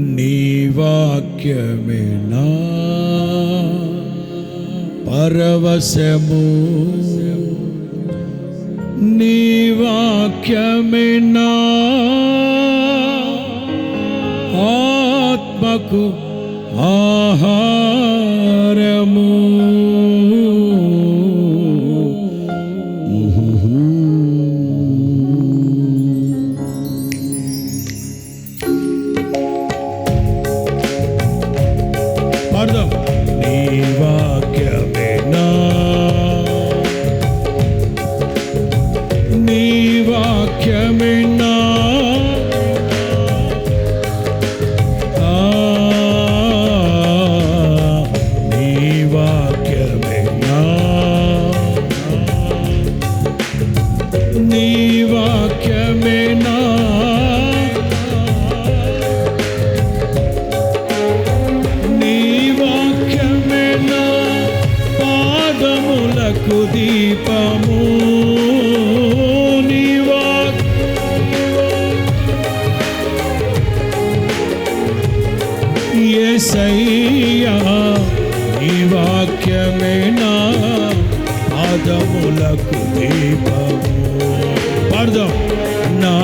నీ వాక్యమే పరవశము. నీ వాక్యమే ఆత్మకు ఆహా పాడదాం నీ వాక్యమే నా నీ వాక్యమే నా ఆ, నీ వాక్యమే నా దీపము నీ వాక్ నీ వాక్యమే నా పాదములకు దీపము. పాడదాం. నా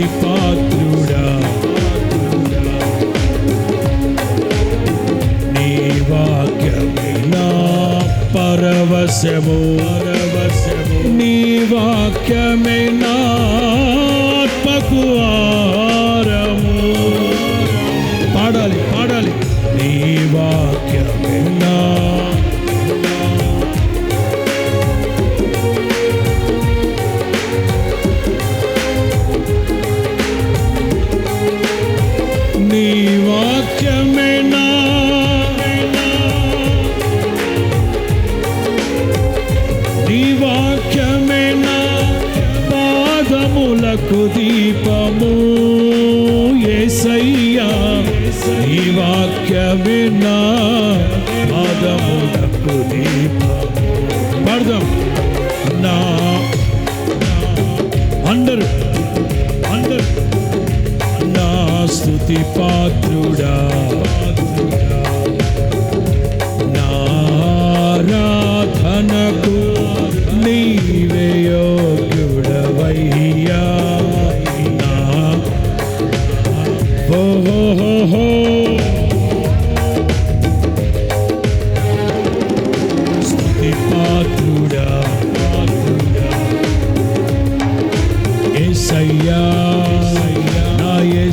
స్తుతి పాత్రుడా. నీ వాక్యమే నా పరవశము? పరవశము నీ ఆత్మకు పాదములకు దీపము. ఏసయ్యా ఈ వాక్యమే నా పాదము.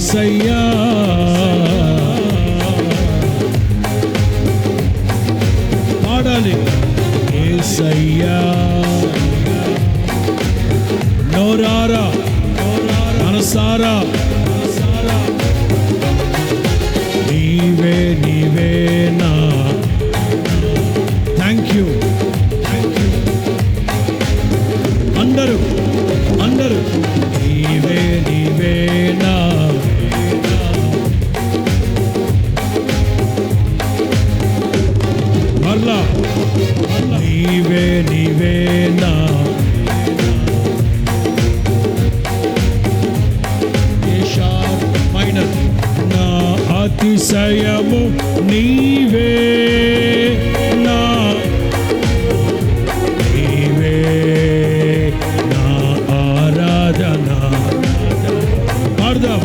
ఏసయ్యా పాడాలి. ఏసయ్యా నోరారా. మనసారా. నీవే నీవే. మరలా నీవే నీవే నా మైనర్ నా అతిశయము నీవే నా నీవే నా ఆరాధన. పాడదాం.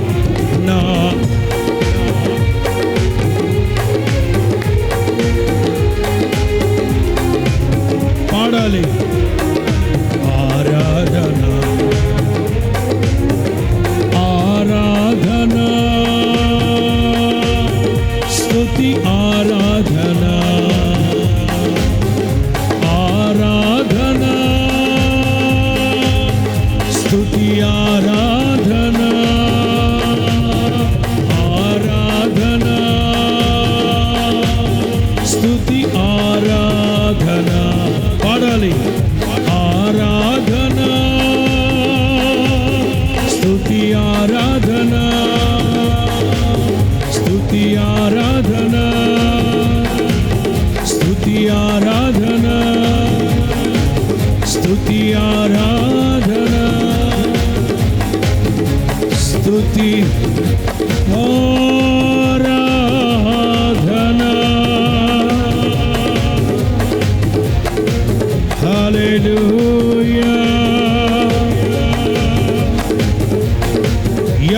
నా Yara.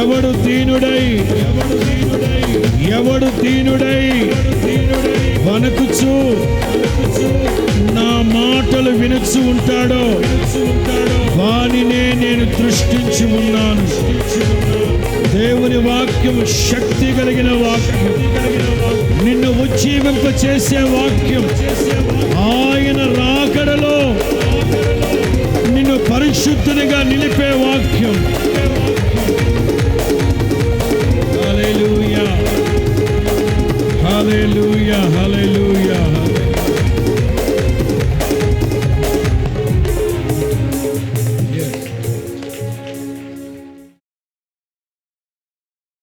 ఎవడు దీనుడై ఎవడు దీనుడై ఎవడు వనకుచు నా మాటలు వినుచు ఉంటాడో? వానినే నేను దృష్టించి ఉన్నాను. దేవుని వాక్యం శక్తి కలిగిన వాక్యం. నిన్ను ఉజ్జీవింప చేసే వాక్యం. ఆ Hallelujah. Hallelujah.